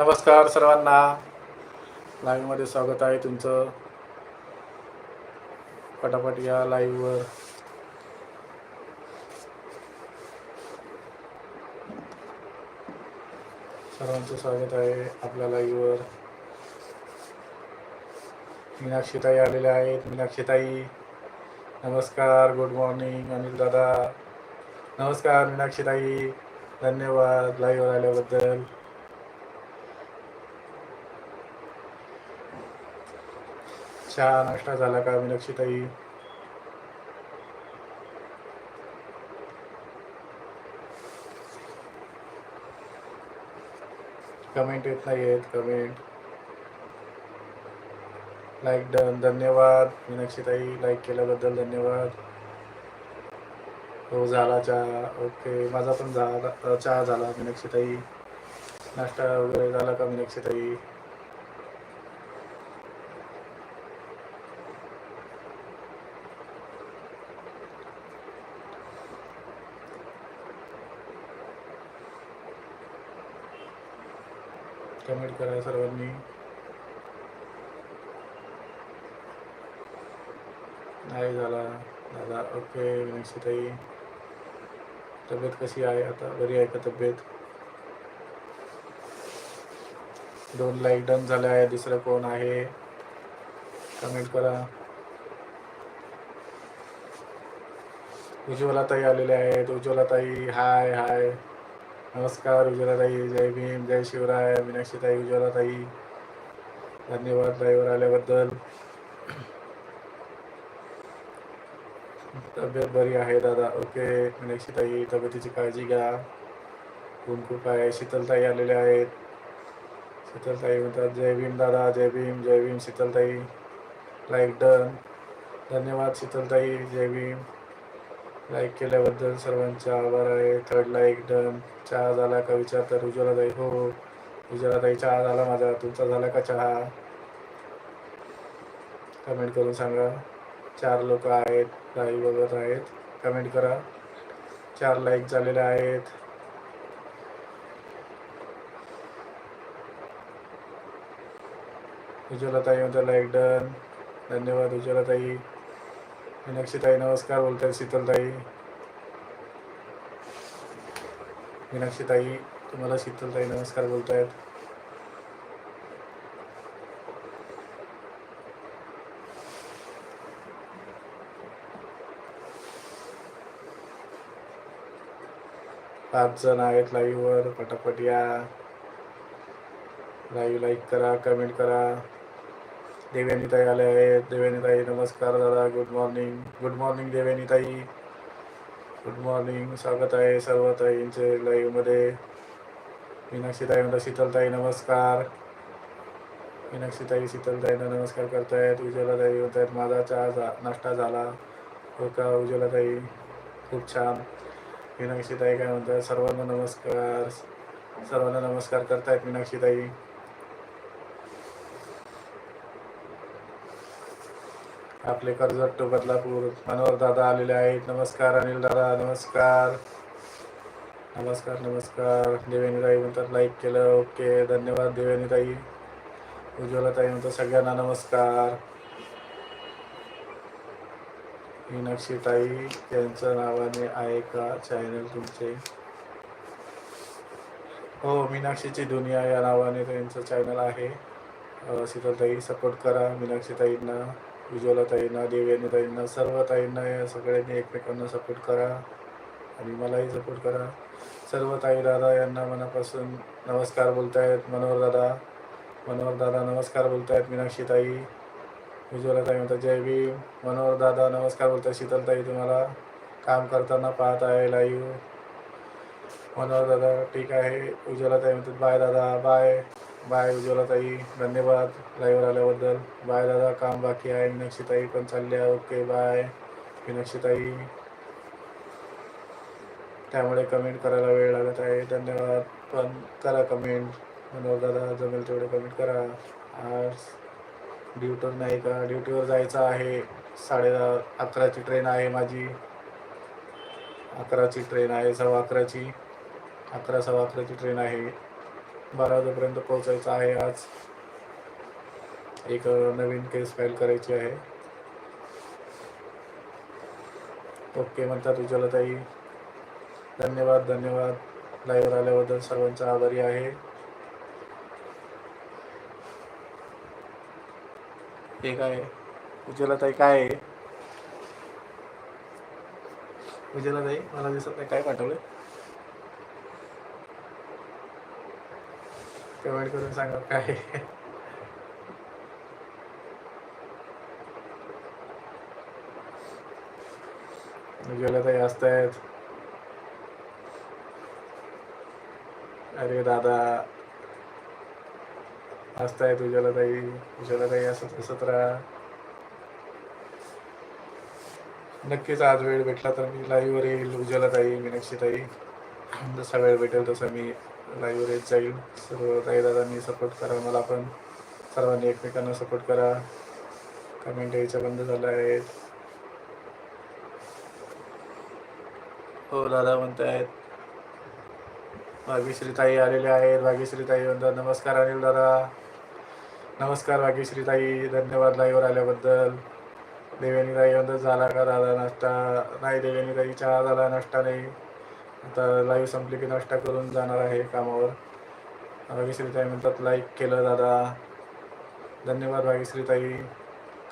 नमस्कार सर्वांना. लाईव्हमध्ये स्वागत आहे तुमचं. पटापट या लाईव्हवर सर्वांचं स्वागत आहे आपल्या लाईव्हवर मीनाक्षीताई आलेल्या आहेत. मीनाक्षीताई नमस्कार. गुड मॉर्निंग अनिल दादा. नमस्कार मीनाक्षीताई. धन्यवाद लाईव्हवर आल्याबद्दल. चहा नाश्ता झाला का मीनाक्षीताई कमेंट येत नाही आहेत कमेंट लाईक डन धन्यवाद. मीनाक्षीताई लाईक केल्याबद्दल धन्यवाद. हो झाला चहा. ओके माझा पण झाला चहा झाला मीनाक्षीताई नाश्ता वगैरे झाला का मीनाक्षीताई कमेंट करा सर्वांनी. नाही झाला. दादा ओके विनसीताई तब्येत कशी आहे आता? बरी आहे का तब्येत? दोन लाईक डन झाले आहे दुसरं कोण आहे? कमेंट करा. उज्ज्वलाताई आलेले आहेत. उज्ज्वलाताई हाय हाय नमस्कार, उज्ज्वलाताई, जय भीम, जय शिवराय, मीनाक्षीताई, उज्ज्वलाताई। धन्यवाद लाईव्हवर आल्याबद्दल। तब्येत बरी आहे दादा? ओके, मीनाक्षीताई, तब्येतीची काळजी घ्या. ऊन खूप आहे, शीतलताई आलेल्या आहेत. शीतलताई म्हणतात, जय भीम दादा, जय भीम जय भीम, शीतलताई. लाईक डन धन्यवाद, शीतलताई, जय भीम. लाईक केल्याबद्दल सर्वांचे आभार आहे. थर्ड लाईक डन चहा झाला का विचारतात उज्ज्वलाताई. हो उज्ज्वलाताई चहा झाला माझा. तुमचा झाला का चहा? कमेंट करून सांगा. चार लोक आहेत लाईव्ह बघत आहेत. कमेंट करा. चार लाईक झालेले आहेत. उज्ज्वलाताई म्हणतात लाईक डन धन्यवाद उज्ज्वलाताई. मीनाक्षीताई नमस्कार बोलतायत शीतलताई. मीनाक्षीताई तुम्हाला शीतलताई नमस्कार बोलतायत. पाच जण आहेत लाईव्हवर पटापट या. लाईव्ह लाईक करा कमेंट करा. देवयानीताई आले आहेत. देवयानीताई नमस्कार दादा. Good morning good morning Devyanitai. Good morning स्वागत आहे सर्व ताईंचे लाईव्हमध्ये मीनाक्षीताई म्हणतात शीतलताई नमस्कार. मीनाक्षीताई शीतलताईंना नमस्कार करतायत. उज्ज्वलाताई म्हणतायत माझा चहा झा नाश्ता झाला. हो का उज्ज्वलाताई? खूप छान. मीनाक्षीताई काय म्हणतात सर्वांना नमस्कार. सर्वांना नमस्कार करतायत मीनाक्षीताई. आपले कर्जत टू बदलापूर मनोहर दादा आलेले आहेत. नमस्कार अनिल दादा नमस्कार. नमस्कार नमस्कार. देवेनीताई म्हणतात लाईक केलं ओके धन्यवाद देवेनीताई उज्ज्वलाताई म्हणतात सगळ्यांना नमस्कार. मीनाक्षीताई यांच्या नावाने आहे का चॅनल तुमचे? हो मीनाक्षीची दुनिया या नावाने त्यांचं चॅनल आहे. शीतलताई सपोर्ट करा मीनाक्षीताईंना. उज्ज्वलाताईंना देवयानीताईंना सर्व ताईंना या सगळ्यांनी एकमेकांना सपोर्ट करा आणि मलाही सपोर्ट करा. सर्व ताई दादा यांना मनापासून नमस्कार बोलतायत. मनोहर दादा मनोहर दादा नमस्कार बोलतायत. मीनाक्षीताई उज्ज्वलाताई म्हणतात जय भीम. मनोहर दादा नमस्कार बोलतायत. शीतलताई तुम्हाला काम करताना पाहत आहे लाईव्ह मनोहर दादा ठीक आहे. उज्ज्वलाताई म्हणतात बाय दादा बाय. बाय उज्ज्वलाताई धन्यवाद लाईव्हवर आल्याबद्दल. बाय दादा काम बाकी आहे. मीनाक्षीताई पण चालल्या ओके बाय. मीनाक्षीताई. त्यामुळे कमेंट करायला वेळ लागत आहे. धन्यवाद. पण करा कमेंट मनोहर दादा जमेल तेवढे कमेंट करा. आज ड्युटीवर नाही का? ड्युटीवर जायचं आहे. साडे दहा अकराची ट्रेन आहे माझी. अकराची ट्रेन आहे. सव्वा अकराची. अकरा सव्वा अकराची ट्रेन आहे. बारा वाजेपर्यंत पोहोचायचं आहे आज. एक नवीन केस फाईल करायची आहे. ओके म्हणतात उज्ज्वलताई. धन्यवाद धन्यवाद. लाईव्हवर आल्याबद्दल सर्वांचा आभारी आहे. हे काय? आहे? उज्ज्वलताई काय आहे? उज्ज्वलताई मला दिसत नाही. काय पाठवलं कमेंट करून सांगा काय. आहे? असत असतायत अरे दादा. असतायत उज्ज्वलताई ताई असत हसत राहा. नक्कीच आज वेळ भेटला तर मी लाईव्हवर येईल उज्ज्वलताई मीनाक्षीताई. जसा वेळ भेटेल तसा मी लाईव्ह येत जाईल. सर्व ताई दादांनी सपोर्ट करा. मला पण सर्वांनी एकमेकांना सपोर्ट करा. कमेंट यायच्या बंद झाल्या आहेत. हो दादा म्हणतायत. भाग्यश्री ताई आलेले आहेत. भाग्यश्री ताई म्हणतात नमस्कार अनिल दादा. नमस्कार भाग्यश्री ताई. धन्यवाद लाईव्हवर आल्याबद्दल. देवेनी ताई म्हणतात झाला का दादा नाश्ता? नाही देवेनी ताई चहा झाला नाश्ता नाही. आता लाईव्ह संपली की नाश्ता करून जाणार आहे कामावर. भाग्यश्रीताई म्हणतात लाईक केलं दादा. धन्यवाद भाग्यश्रीताई.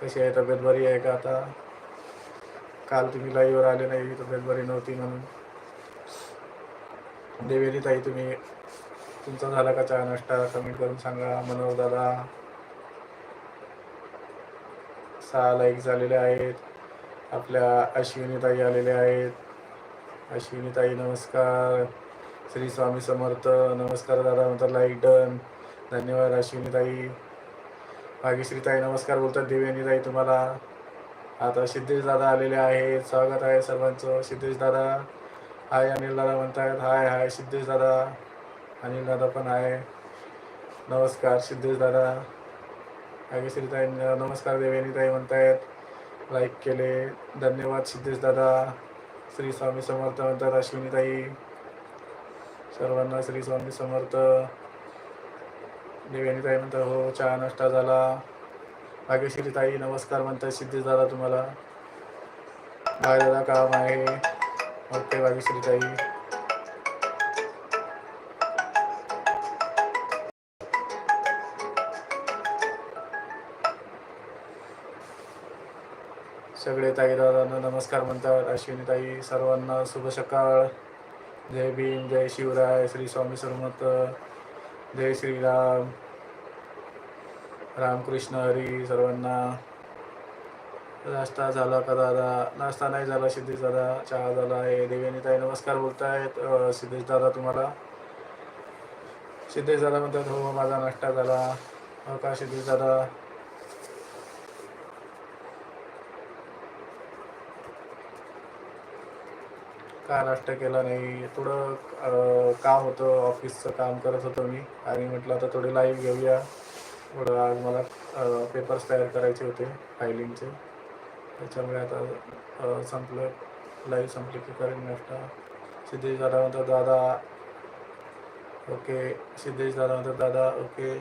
कशी आहे तब्येत? बरी आहे का आता? काल तुम्ही लाईव्हवर आले नाही तब्येत बरी नव्हती म्हणून. देवेली ताई तुम्ही तुमचा झाला का चहा नाश्ता? कमेंट करून सांगा. मनोहर दादा सहा लाईक झालेले आहेत. आपल्या अश्विनी ताई आलेल्या आहेत. अश्विनी ताई नमस्कार. श्री स्वामी समर्थ नमस्कार दादा म्हणतात लाईक डन. धन्यवाद अश्विनी ताई भाग्यश्री ताई नमस्कार बोलतात देवयानीताई ताई तुम्हाला. आता सिद्धेश दादा आलेले आहेत. स्वागत आहे सर्वांचं. सिद्धेश दादा हाय अनिल दादा म्हणतायत. हाय हाय सिद्धेश दादा. अनिल दादा पण आहे. नमस्कार सिद्धेश दादा. भाग्यश्री ताई नमस्कार देवयानीताई ताई म्हणतायत. लाईक केले. धन्यवाद सिद्धेश दादा. श्री स्वामी समर्थ म्हणतात अश्विनी ताई सर्वांना श्री स्वामी समर्थ. देवेनी ताई म्हणतात हो चहा नाश्ता झाला. भाग्यश्री ताई नमस्कार म्हणतात सिद्धी झाला तुम्हाला. काय दादा काम आहे. ओके भाग्यश्री ताई. सगळे ताई दादांना नमस्कार म्हणतात. अश्विनी ताई सर्वांना शुभ सकाळ. जय भीम जय शिवराय श्री स्वामी सर्वमत जय श्रीराम. रामकृष्ण हरी सर्वांना. नाश्ता झाला का दादा? नाश्ता नाही झाला सिद्धेश दादा. चहा झाला आहे. देवेनी ताई नमस्कार बोलतायत. सिद्धेश दादा तुम्हाला. सिद्धेश दादा म्हणतात हो माझा नाश्ता झाला. हो का सिद्धेश दादा? का नाश्ता केला नाही? थोडं काम होतं ऑफिसचं काम करत होतो मी. आणि म्हटलं आता थोडे लाईव्ह घेऊया. थोडं आज मला पेपर्स तयार करायचे होते फायलिंगचे त्याच्यामुळे आता संपलं. लाईव्ह संपली की करेन नाश्ता. सिद्धेश दादा म्हणतात दादा ओके सिद्धेश दादा म्हणतात दादा ओके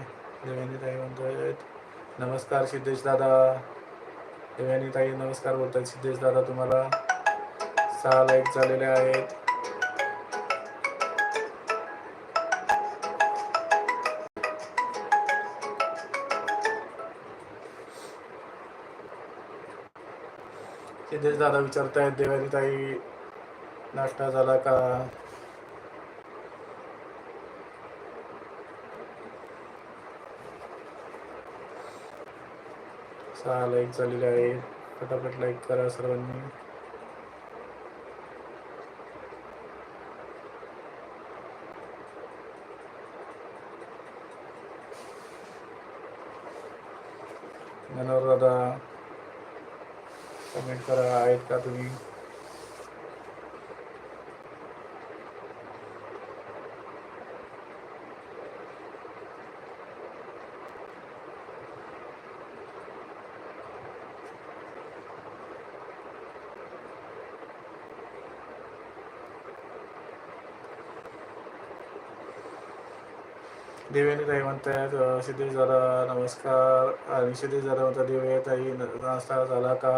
देवेनी ताई म्हणतात नमस्कार सिद्धेश दादा. देवानी ताई नमस्कार बोलतात सिद्धेश दादा तुम्हाला. सहा लाईक झालेले आहेत. सिद्धेश दादा विचारतायत देवानी ताई नाश्ता झाला का? सहा लाईक झालेले आहेत. फटाफट लाईक करा सर्वांनी. मनोहर दादा कमेंट करा आहेत का तुम्ही? देवेनी ताई म्हणतात सिद्धेश दादा नमस्कार. आणि सिद्धेश दादा म्हणतात देवे ताई नमस्कार झाला का?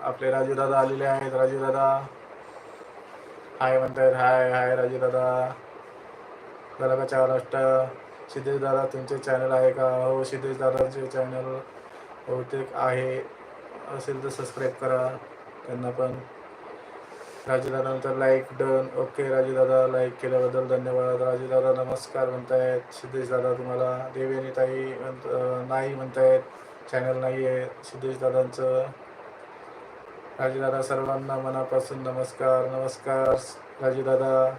आपले राजू दादा आलेले आहेत. राजू दादा. हाय म्हणतायत हाय हाय राजू दादा. झाला का चार नाश्ता? सिद्धेश दादा तुमचे चॅनल आहे का? हो सिद्धेश दादाचे चॅनल बहुतेक आहे. असेल तर सबस्क्राईब करा. त्यांना पण Raju like done okay Rajedada like केल्याबद्दल धन्यवाद. राजेदादा नमस्कार म्हणतायत. सिद्धेश दादा तुम्हाला देवेनी ताई नाही म्हणतायत. चॅनल नाही आहे. सिद्धेश दादांचं राजूदादा सर्वांना मनापासून नमस्कार. नमस्कार राजेदादा.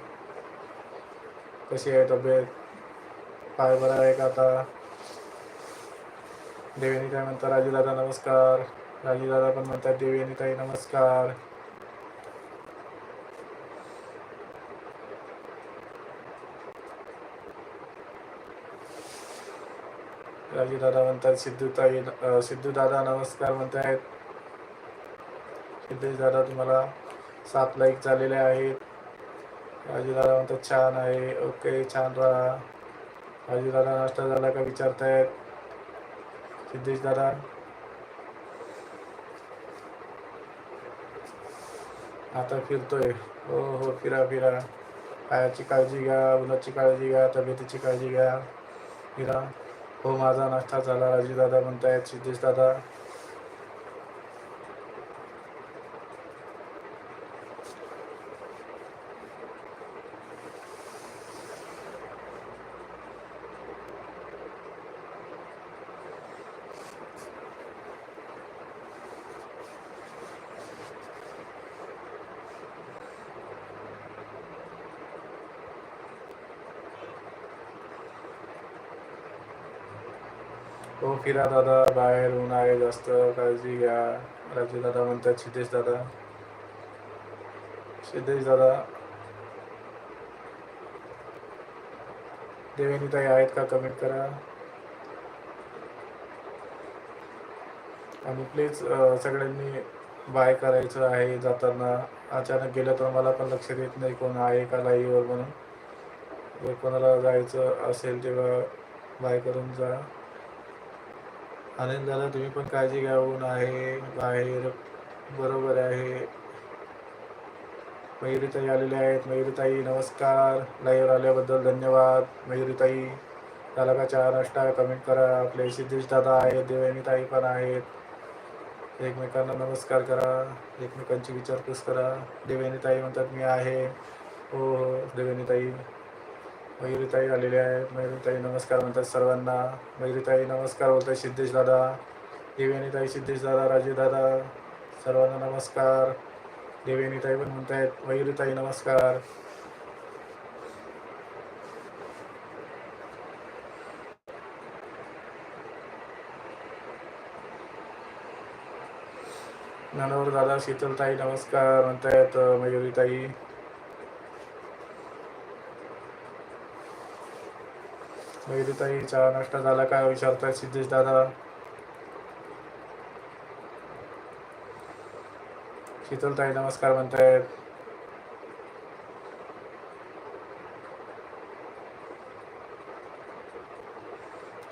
कशी आहे तब्येत? पाय बरा आहे का आता? देवेनी ताई म्हणतात राजेदादा नमस्कार. राजेदादा पण म्हणतात देवेनी ताई नमस्कार. राजू दादा म्हणतात सिद्धू सिद्धू दादा नमस्कार म्हणतायत. सिद्धेश दादा तुम्हाला सात लाईक झालेले आहेत. राजू दादा म्हणतात छान आहे. ओके छान राहा. राजू दादा नाश्ता झाला का विचारतायत. सिद्धेश दादा. आता फिरतोय. हो हो फिरा फिरा. पायाची काळजी घ्या उन्हाची काळजी घ्या तब्येतीची काळजी घ्या. फिरा. हो माझा नाश्ता झाला. राजू दादा म्हणतायत दादा हो फिरा दादा बाहेर ऊन आहे जास्त काळजी घ्या. राजू दादा म्हणतात सिद्धेश दादा. सिद्धेश दादा. देवेनी ताई आहेत का? कमेंट करा. आणि प्लीज सगळ्यांनी बाय करायचं आहे जाताना. अचानक गेलं तर मला पण लक्ष देत नाही कोण आहे का लाईव्हवर म्हणून. कोणाला जायचं असेल तेव्हा बाय करून जा. आनंद दादा तुम्ही पण काळजी घ्या ऊन आहे बाहेर बरोबर आहे. मयुरीताई आलेले आहेत. मयुरीताई नमस्कार. लाईव्ह आल्याबद्दल धन्यवाद. मयुरीताई झाला का चहा नाश्ता? कमेंट करा. आपले सिद्धेश दादा आहेत. देवयानीताई पण आहेत. एकमेकांना नमस्कार करा. एकमेकांची विचारपूस करा. देवयानीताई म्हणतात मी आहे. हो हो. देवयानीताई मयुरीताई आलेले आहेत मयुरीताई नमस्कार म्हणतात सर्वांना. मयुरीताई नमस्कार बोलतात सिद्धेश दादा. देवेनीताई सिद्धेश दादा राजे दादा सर्वांना नमस्कार. देवेनीताई पण म्हणतायत मयुरीताई नमस्कार. नानावर दादा शीतलताई नमस्कार म्हणतायत मयुरीताई ताई चहा नाश्ता झाला का? विचारताय सिद्धेश दादा. शीतलताई नमस्कार म्हणतायत.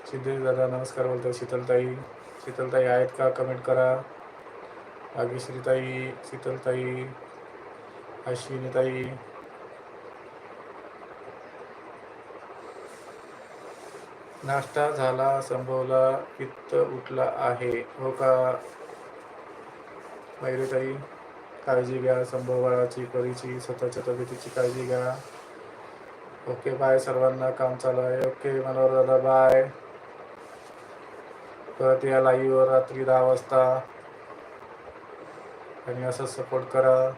सिद्धेश दादा नमस्कार बोलताय. शीतलताई शीतलताई आहेत का? कमेंट करा. भाग्यश्रीताई शीतलताई अश्विनीताई नाश्ता झाला संभवला पित्त उठला आहे. हो का? मयुरीताई काळजी घ्या संभव परीची स्वतःच्या तब्येतीची काळजी घ्या. ओके बाय सर्वांना काम चालू आहे. ओके मनोहर दादा बाय परत या लाईव्हवर रात्री दहा वाजता. आणि असं सपोर्ट करा.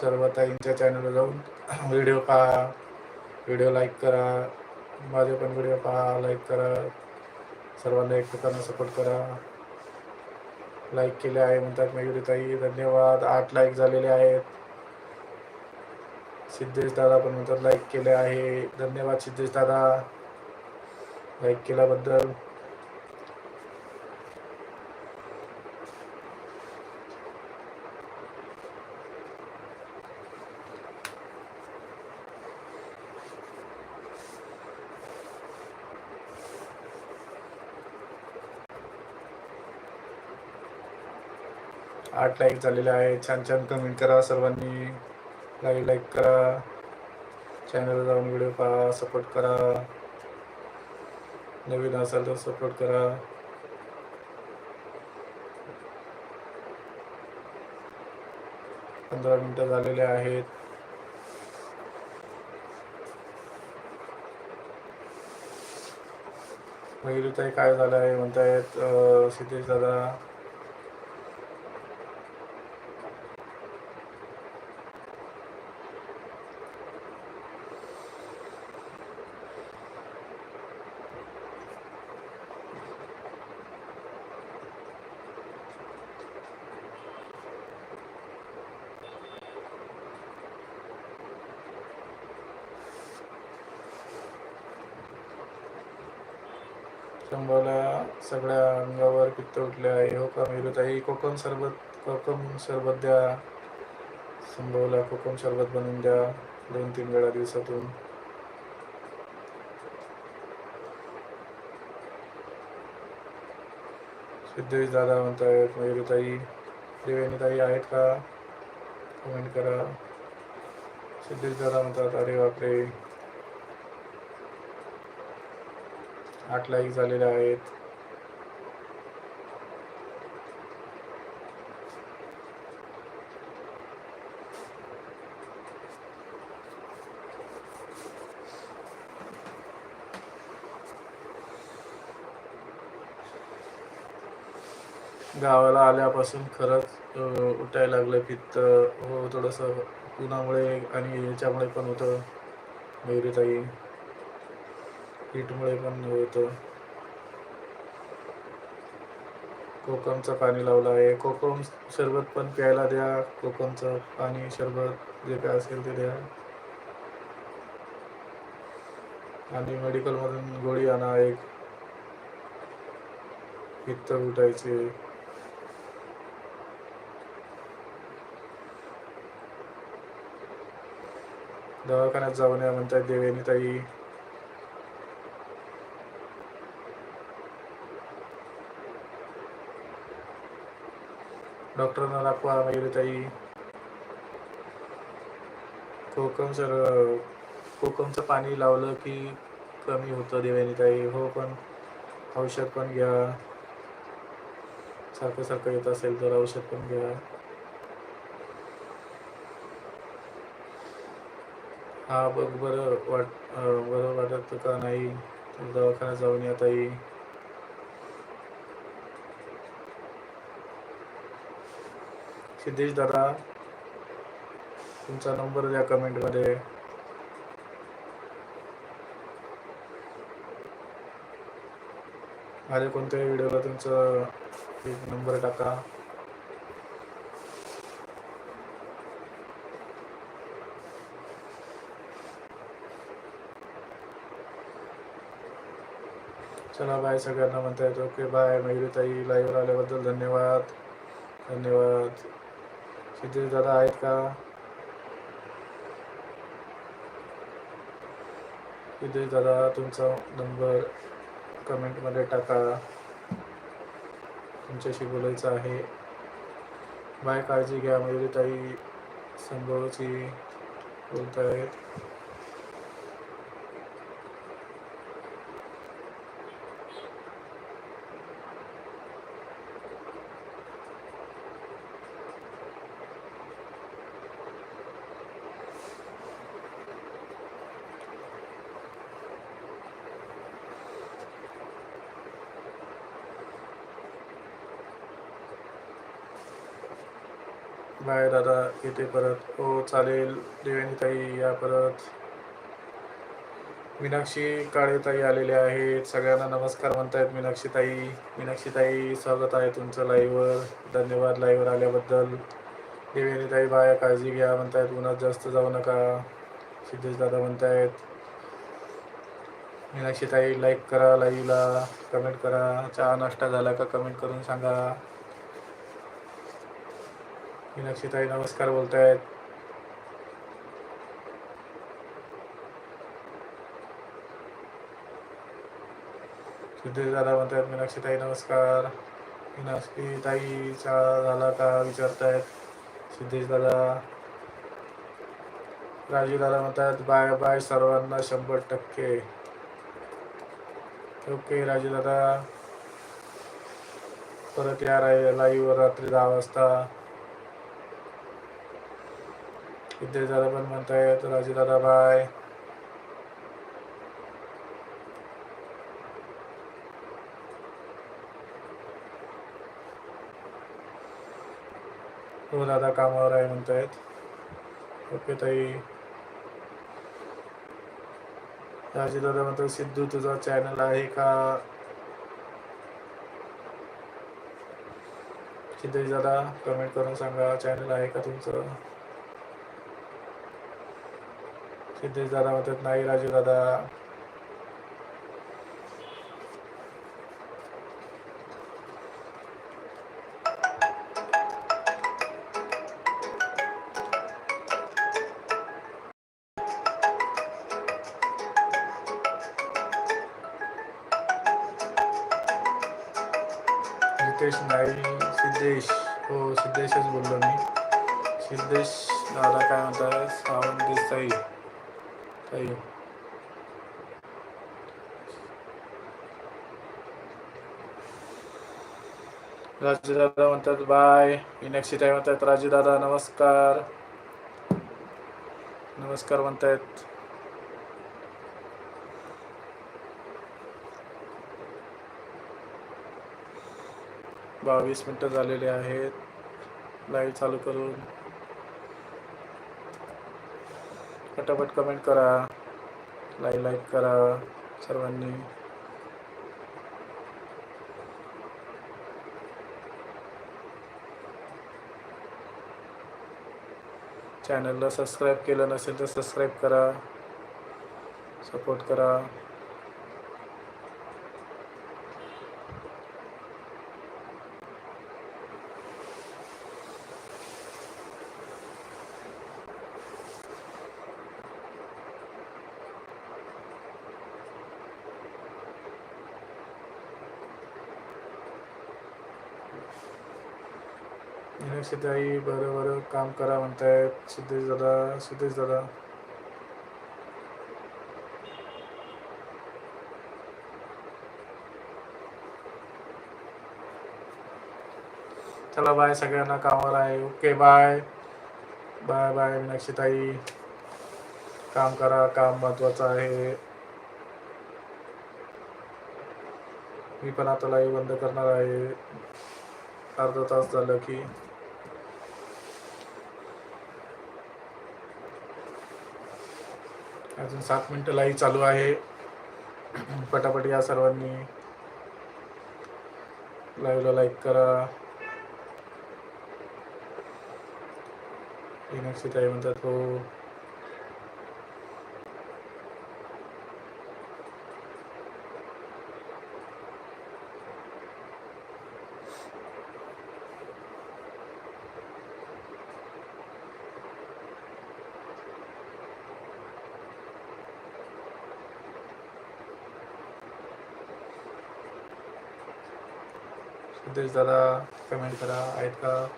सर्व ताईंच्या चॅनलवर जाऊन व्हिडिओ पहा. व्हिडिओ लाईक करा. माझे पण व्हिडिओ पहा लाईक करा. सर्वांना एकमेकांना सपोर्ट करा. लाईक केले आहे म्हणतात मयुरीताई धन्यवाद. आठ लाईक झालेले आहेत. सिद्धेश दादा पण म्हणतात लाईक केले आहे. धन्यवाद सिद्धेश दादा. लाईक केल्याबद्दल. आठ लाईक झालेले आहेत छान छान कमेंट करा सर्वांनी. लाईक लाईक करा. चॅनल जाऊन व्हिडिओ पहा सपोर्ट करा. नवीन असाल तर सपोर्ट करा. पंधरा मिनटं झालेले आहेत. मयुरीताई काय झालं आहे म्हणतायत सिद्धेश दादा. सगळ्या अंगावर पित्त उठले आहे. हो का मेरुताई? कोकम सरबत कोकम सरबत द्या. संभवला कोकम सरबत बनवून द्या दोन तीन वेळा दिवसातून. सिद्धेश दादा म्हणतायत मयुरीताई देवेनीताई आहेत का? कमेंट करा. सिद्धेश दादा म्हणतात अरे बापरे आठ लाईक झालेले आहेत. गावाला आल्यापासून खरंच उठायला लागलं पित्त हो थोडंसं उन्हामुळे आणि याच्यामुळे पण होतं. मयुरीताई हिटमुळे पण होतं. कोकमचं पाणी लावलं आहे. कोकम सरबत पण प्यायला द्या कोकमचं पाणी सरबत जे काय असेल ते द्या. आणि मेडिकलमधून गोळी आणा एक. पित्त उठायचे. दवाखान्यात जाऊन या म्हणतात देवेनी ताई. डॉक्टरांना दाखवा ताई. कोकम सर कोकमचं पाणी लावलं की कमी होतं देवानी ताई. हो पण औषध पण घ्या. सारखं सारखं येत असेल तर औषध पण घ्या. हा बघ बरं वाट बरं वाटत का नाही? तर दवाखान्यात जाऊन या ताई. सिद्धेश दादा तुमचा नंबर द्या कमेंटमध्ये. माझ्या कोणत्याही व्हिडिओला तुमचा एक नंबर टाका. चला बाय सगळ्यांना म्हणता येतो. Okay bye. मयुरीताई लाईव्ह आल्याबद्दल धन्यवाद. धन्यवाद. सिद्धेश दादा आहेत का? सिद्धेश दादा तुमचा नंबर कमेंटमध्ये टाका. तुमच्याशी बोलायचं आहे. बाय काळजी घ्या. मयुरीताई संभवची बोलतायत. नाही दादा. येते परत. हो चालेल. देवेनीताई या परत. मीनाक्षी काळेताई आलेले आहेत. सगळ्यांना नमस्कार म्हणतायत मीनाक्षीताई मीनाक्षीताई स्वागत आहे तुमचं लाईव्हवर धन्यवाद लाईव्हवर आल्याबद्दल. देवेनीताई बाया काळजी घ्या म्हणतायत. उन्हात जास्त जाऊ नका सिद्धेश दादा म्हणतायत. मीनाक्षीताई लाईक करा लाईव्हला कमेंट करा. चहा नाश्ता झाला का? कमेंट करून सांगा. मीनाक्षीताई नमस्कार बोलतायत. सिद्धेश दादा म्हणतायत मीनाक्षीताई नमस्कार. मीनाक्षीताईचा झाला का विचारतायत? सिद्धेश दादा. राजू दादा म्हणतात बाय बाय सर्वांना शंभर टक्के. ओके राजू दादा. परत या लाईव्ह रात्री दहा वाजता. सिद्धेश दादा पण म्हणतायत राजे दादा बाय हो दादा कामावर आहे म्हणतायत ओके ताई राजे दादा म्हणतो सिद्धू तुझा चॅनल आहे का? सिद्धेश दादा कमेंट करून सांगा चॅनल आहे का तुमचं? सिद्धेश दादा म्हणतात नाही राजू दादा राजेदादा म्हणतात बाय. मीनाक्षी ताई म्हणतात राजेदादा नमस्कार. नमस्कार म्हणतायत. बावीस मिनटं झालेले आहेत. लाईव्ह चालू करून. पटापट कमेंट करा. लाईव्ह लाईक करा सर्वांनी. चॅनलला सबस्क्राईब केलं नसेल तर सबस्क्राईब करा. सपोर्ट करा. मीनाक्षीताई बरं बरं काम करा म्हणतायत. सिद्धेश दादा सिद्धेश दादा. चला बाय सगळ्यांना कामावर आहे. Okay bye bye bye Meenakshitai काम करा काम महत्वाचं आहे. मी पण आता लाईव्ह बंद करणार आहे. अर्धा तास झालं की. अजून सात मिनटं लाईव्ह चालू आहे. पटापट या सर्वांनी. लाईव्हला लाईक करा. मीनाक्षी ताई म्हणतात हो. सिद्धेश जरा कमेंट करा. आहेत का?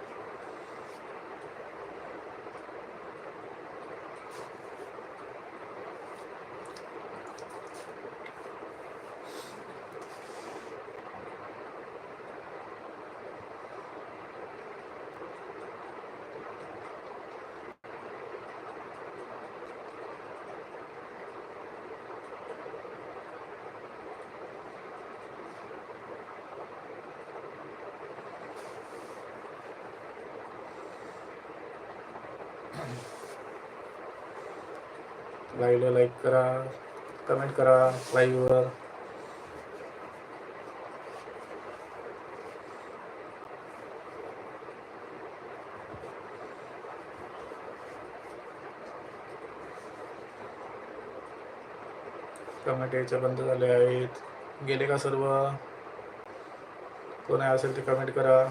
लाईव्हला लाईक करा कमेंट करा लाईव्हवर कमेंट यायच्या बंद झाले आहेत. गेले का सर्व? कोण आहे असेल ते कमेंट करा.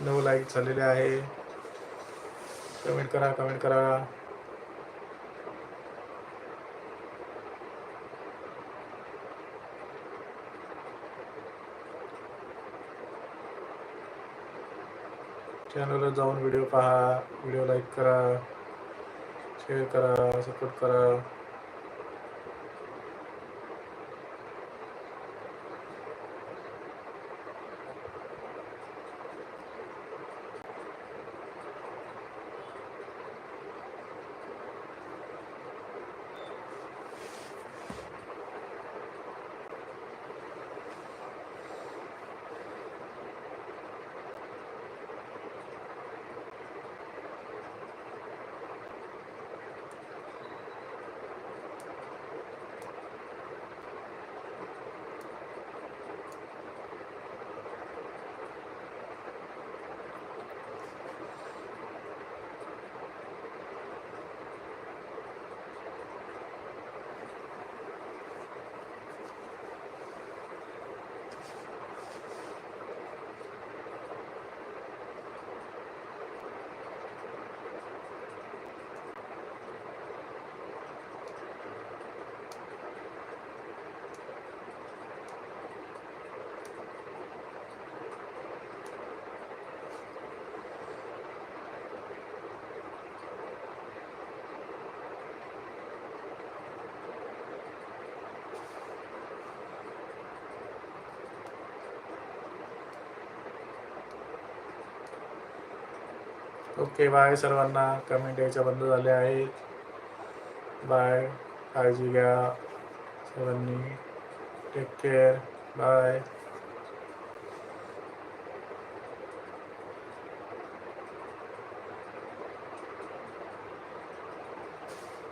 नऊ लाईक झालेले आहे. कमेंट करा कमेंट करा. चॅनलवर जाऊन व्हिडिओ पहा. व्हिडिओ लाईक करा. शेअर करा. सपोर्ट करा. ओके बाय सर्वांना. कमेंट यायच्या बंद झाल्या आहेत. बाय काळजी घ्या सर्वांनी. Take care bye